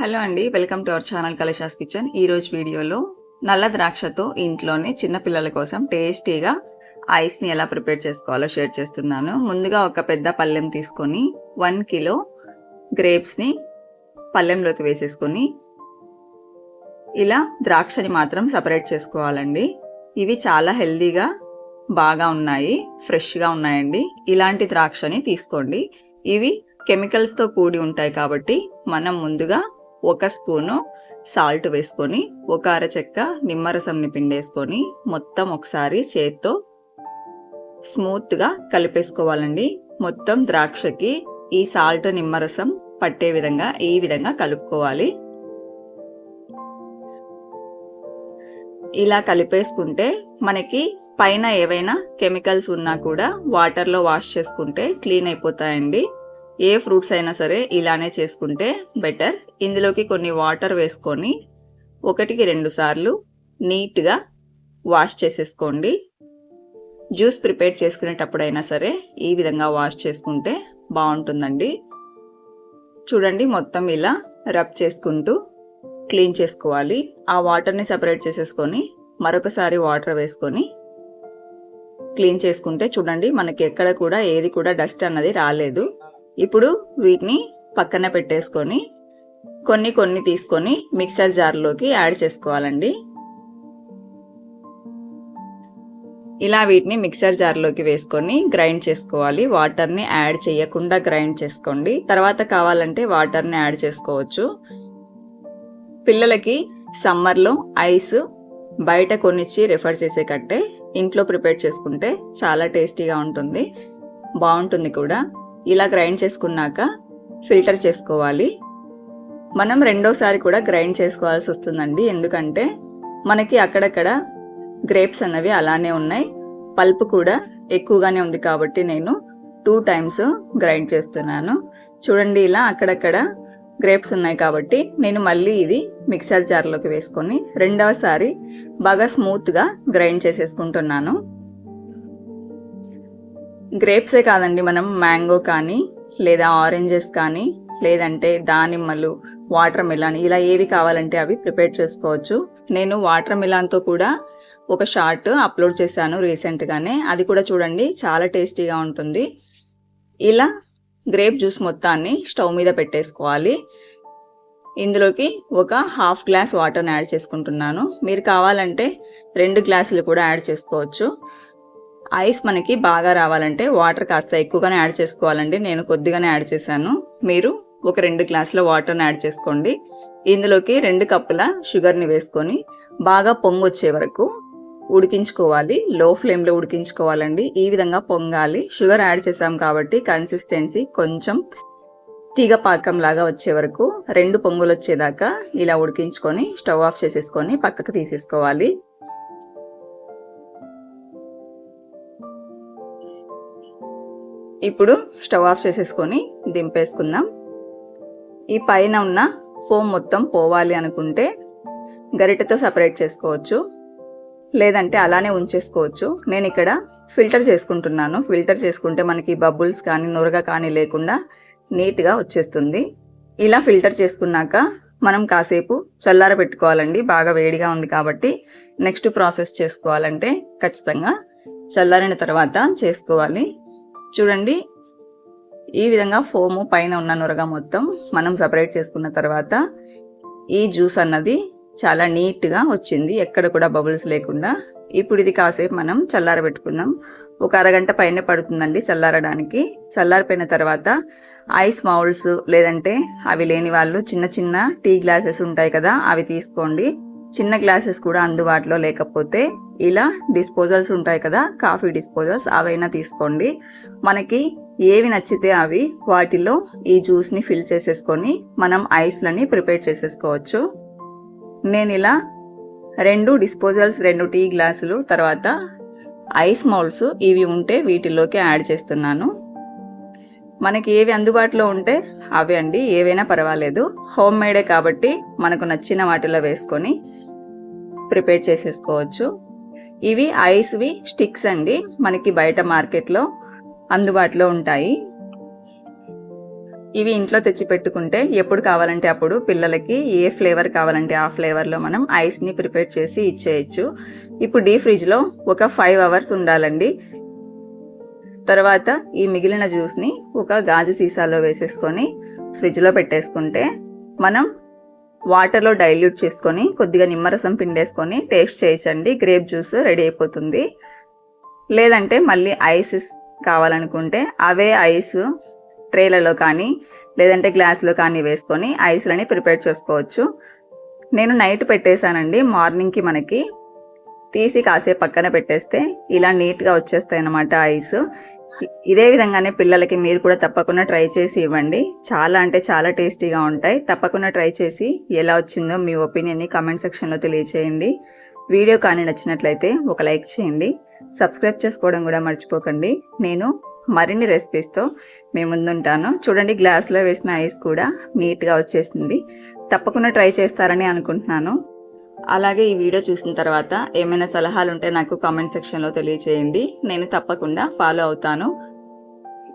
Hello అండి welcome to our channel Kalasha's kitchen. ఈరోజు వీడియోలో నల్ల ద్రాక్షతో ఇంట్లోనే చిన్నపిల్లల కోసం టేస్టీగా ఐస్ని ఎలా ప్రిపేర్ చేసుకోవాలో షేర్ చేస్తున్నాను. ముందుగా ఒక పెద్ద పళ్ళెం తీసుకొని వన్ కిలో గ్రేప్స్ని పళ్ళెంలోకి వేసేసుకొని ఇలా ద్రాక్షని మాత్రం సపరేట్ చేసుకోవాలండి. ఇవి చాలా హెల్దీగా బాగా ఉన్నాయి ఫ్రెష్గా ఉన్నాయండి. ఇలాంటి ద్రాక్షని తీసుకోండి. ఇవి కెమికల్స్తో కూడి ఉంటాయి కాబట్టి మనం ముందుగా ఒక స్పూను సాల్ట్ వేసుకొని ఒక అరచెక్క నిమ్మరసంని పిండేసుకొని మొత్తం ఒకసారి చేత్తో స్మూత్గా కలిపేసుకోవాలండి. మొత్తం ద్రాక్షకి ఈ సాల్ట్ నిమ్మరసం పట్టే విధంగా ఈ విధంగా కలుపుకోవాలి. ఇలా కలిపేసుకుంటే మనకి పైన ఏవైనా కెమికల్స్ ఉన్నా కూడా వాటర్లో వాష్ చేసుకుంటే క్లీన్ అయిపోతాయండి. ఏ ఫ్రూట్స్ అయినా సరే ఇలానే చేసుకుంటే బెటర్. ఇందులోకి కొన్ని వాటర్ వేసుకొని ఒకటికి రెండు సార్లు నీట్గా వాష్ చేసేసుకోండి. జ్యూస్ ప్రిపేర్ చేసుకునేటప్పుడైనా సరే ఈ విధంగా వాష్ చేసుకుంటే బాగుంటుందండి. చూడండి మొత్తం ఇలా రబ్ చేసుకుంటూ క్లీన్ చేసుకోవాలి. ఆ వాటర్ని సపరేట్ చేసేసుకొని మరొకసారి వాటర్ వేసుకొని క్లీన్ చేసుకుంటే చూడండి మనకి ఎక్కడ కూడా ఏది కూడా డస్ట్ అన్నది రాలేదు. ఇప్పుడు వీటిని పక్కన పెట్టేసుకొని కొన్ని కొన్ని తీసుకొని మిక్సర్ జార్లోకి యాడ్ చేసుకోవాలండి. ఇలా వీటిని మిక్సర్ జార్లోకి వేసుకొని గ్రైండ్ చేసుకోవాలి. వాటర్ని యాడ్ చేయకుండా గ్రైండ్ చేసుకోండి. తర్వాత కావాలంటే వాటర్ని యాడ్ చేసుకోవచ్చు. పిల్లలకి సమ్మర్లో ఐస్ బయట కొనిచ్చి రిఫర్ చేసే కట్టే ఇంట్లో ప్రిపేర్ చేసుకుంటే చాలా టేస్టీగా ఉంటుంది. బాగుంటుంది కూడా. ఇలా గ్రైండ్ చేసుకున్నాక ఫిల్టర్ చేసుకోవాలి. మనం రెండోసారి కూడా గ్రైండ్ చేసుకోవాల్సి వస్తుందండి. ఎందుకంటే మనకి అక్కడక్కడ గ్రేప్స్ అన్నవి అలానే ఉన్నాయి. పల్ప్ కూడా ఎక్కువగానే ఉంది కాబట్టి నేను టూ టైమ్స్ గ్రైండ్ చేస్తున్నాను. చూడండి ఇలా అక్కడక్కడ గ్రేప్స్ ఉన్నాయి కాబట్టి నేను మళ్ళీ ఇది మిక్సర్ జార్లోకి వేసుకొని రెండవసారి బాగా స్మూత్గా గ్రైండ్ చేసేసుకుంటున్నాను. గ్రేప్సే కాదండి మనం మ్యాంగో కానీ లేదా ఆరెంజెస్ కానీ లేదంటే దానిమ్మలు వాటర్ మిలాన్ ఇలా ఏవి కావాలంటే అవి ప్రిపేర్ చేసుకోవచ్చు. నేను వాటర్ మిలాన్తో కూడా ఒక షార్ట్ అప్లోడ్ చేశాను రీసెంట్గానే. అది కూడా చూడండి చాలా టేస్టీగా ఉంటుంది. ఇలా గ్రేప్ జ్యూస్ మొత్తాన్ని స్టవ్ మీద పెట్టేసుకోవాలి. ఇందులోకి ఒక హాఫ్ గ్లాస్ వాటర్ని యాడ్ చేసుకుంటున్నాను. మీరు కావాలంటే రెండు గ్లాసులు కూడా యాడ్ చేసుకోవచ్చు. ఐస్ మనకి బాగా రావాలంటే వాటర్ కాస్త ఎక్కువగానే యాడ్ చేసుకోవాలండి. నేను కొద్దిగానే యాడ్ చేశాను. మీరు ఒక రెండు గ్లాసుల వాటర్ని యాడ్ చేసుకోండి. ఇందులోకి రెండు కప్పుల షుగర్ని వేసుకొని బాగా పొంగు వచ్చే వరకు ఉడికించుకోవాలి. లో ఫ్లేమ్లో ఉడికించుకోవాలండి. ఈ విధంగా పొంగాలి. షుగర్ యాడ్ చేసాం కాబట్టి కన్సిస్టెన్సీ కొంచెం తీగ పాకం లాగా వచ్చే వరకు రెండు పొంగులు వచ్చేదాకా ఇలా ఉడికించుకొని స్టవ్ ఆఫ్ చేసేసుకొని పక్కకు తీసేసుకోవాలి. ఇప్పుడు స్టవ్ ఆఫ్ చేసేసుకొని దింపేసుకుందాం. ఈ పైన ఉన్న ఫోమ్ మొత్తం పోవాలి అనుకుంటే గరిటెతో సపరేట్ చేసుకోవచ్చు. లేదంటే అలానే ఉంచేసుకోవచ్చు. నేను ఇక్కడ ఫిల్టర్ చేసుకుంటున్నాను. ఫిల్టర్ చేసుకుంటే మనకి బబుల్స్ కానీ నొరగ కానీ లేకుండా నీట్గా వచ్చేస్తుంది. ఇలా ఫిల్టర్ చేసుకున్నాక మనం కాసేపు చల్లార పెట్టుకోవాలండి. బాగా వేడిగా ఉంది కాబట్టి నెక్స్ట్ ప్రాసెస్ చేసుకోవాలంటే ఖచ్చితంగా చల్లారిన తర్వాత చేసుకోవాలి. చూడండి. ఈ విధంగా ఫోము పైన ఉన్న నురగ మొత్తం మనం సపరేట్ చేసుకున్న తర్వాత ఈ జ్యూస్ అన్నది చాలా నీట్గా వచ్చింది. ఎక్కడ కూడా బబుల్స్ లేకుండా. ఇప్పుడు ఇది కాసేపు మనం చల్లారబెట్టుకుందాం. ఒక అరగంట పైన పడుతుందండి చల్లారడానికి. చల్లారిపోయిన తర్వాత ఐస్ మౌల్స్ లేదంటే అవి లేని వాళ్ళు చిన్న చిన్న టీ గ్లాసెస్ ఉంటాయి కదా అవి తీసుకోండి. చిన్న గ్లాసెస్ కూడా అందుబాటులో లేకపోతే ఇలా డిస్పోజల్స్ ఉంటాయి కదా కాఫీ డిస్పోజల్స్ అవైనా తీసుకోండి. మనకి ఏవి నచ్చితే అవి వాటిలో ఈ జ్యూస్ని ఫిల్ చేసేసుకొని మనం ఐస్లని ప్రిపేర్ చేసేసుకోవచ్చు. నేను ఇలా రెండు డిస్పోజల్స్ రెండు టీ గ్లాసులు తర్వాత ఐస్ మౌల్స్ ఇవి ఉంటే వీటిలోకి యాడ్ చేస్తున్నాను. మనకి ఏవి అందుబాటులో ఉంటే అవి అండి ఏవైనా పర్వాలేదు. హోమ్ మేడే కాబట్టి మనకు నచ్చిన వాటిలో వేసుకొని ప్రిపేర్ చేసేసుకోవచ్చు. ఇవి ఐస్వి స్టిక్స్ అండి. మనకి బయట మార్కెట్లో అందుబాటులో ఉంటాయి. ఇవి ఇంట్లో తెచ్చి పెట్టుకుంటే ఎప్పుడు కావాలంటే అప్పుడు పిల్లలకి ఏ ఫ్లేవర్ కావాలంటే ఆ ఫ్లేవర్లో మనం ఐస్ని ప్రిపేర్ చేసి ఇచ్చేయచ్చు. ఇప్పుడు డీ ఫ్రిడ్జ్లో ఒక ఫైవ్ అవర్స్ ఉండాలండి. తర్వాత ఈ మిగిలిన జ్యూస్ని ఒక గాజు సీసాలో వేసేసుకొని ఫ్రిడ్జ్లో పెట్టేసుకుంటే మనం వాటర్లో డైల్యూట్ చేసుకొని కొద్దిగా నిమ్మరసం పిండేసుకొని టేస్ట్ చేయించండి. గ్రేప్ జ్యూస్ రెడీ అయిపోతుంది. లేదంటే మళ్ళీ ఐస్ కావాలనుకుంటే అవే ఐస్ ట్రేలలో కానీ లేదంటే గ్లాస్లో కానీ వేసుకొని ఐస్లని ప్రిపేర్ చేసుకోవచ్చు. నేను నైట్ పెట్టేశానండి. మార్నింగ్కి మనకి తీసి కాసేపు పక్కన పెట్టేస్తే ఇలా నీట్గా వచ్చేస్తాయి అన్నమాట ఐస్ ఇదే విధంగానే పిల్లలకి మీరు కూడా తప్పకుండా ట్రై చేసి ఇవ్వండి. చాలా అంటే చాలా టేస్టీగా ఉంటాయి. తప్పకుండా ట్రై చేసి ఎలా వచ్చిందో మీ ఒపీనియన్ని కామెంట్ సెక్షన్లో తెలియచేయండి. వీడియో కానీ నచ్చినట్లయితే ఒక లైక్ చేయండి. సబ్స్క్రైబ్ చేసుకోవడం కూడా మర్చిపోకండి. నేను మరిన్ని రెసిపీస్తో మీ ముందుంటాను. చూడండి గ్లాస్లో వేసిన ఐస్ కూడా నీట్గా వచ్చేసింది. తప్పకుండా ట్రై చేస్తారని అనుకుంటున్నాను. అలాగే ఈ వీడియో చూసిన తర్వాత ఏమైనా సలహాలు ఉంటే నాకు కామెంట్ సెక్షన్లో తెలియచేయండి. నేను తప్పకుండా ఫాలో అవుతాను.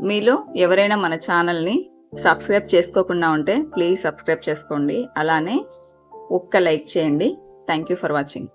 మీలో ఎవరైనా మన ఛానల్ని సబ్స్క్రైబ్ చేసుకోకుండా ఉంటే ప్లీజ్ సబ్స్క్రైబ్ చేసుకోండి. అలానే ఒక్క లైక్ చేయండి. Thank you for watching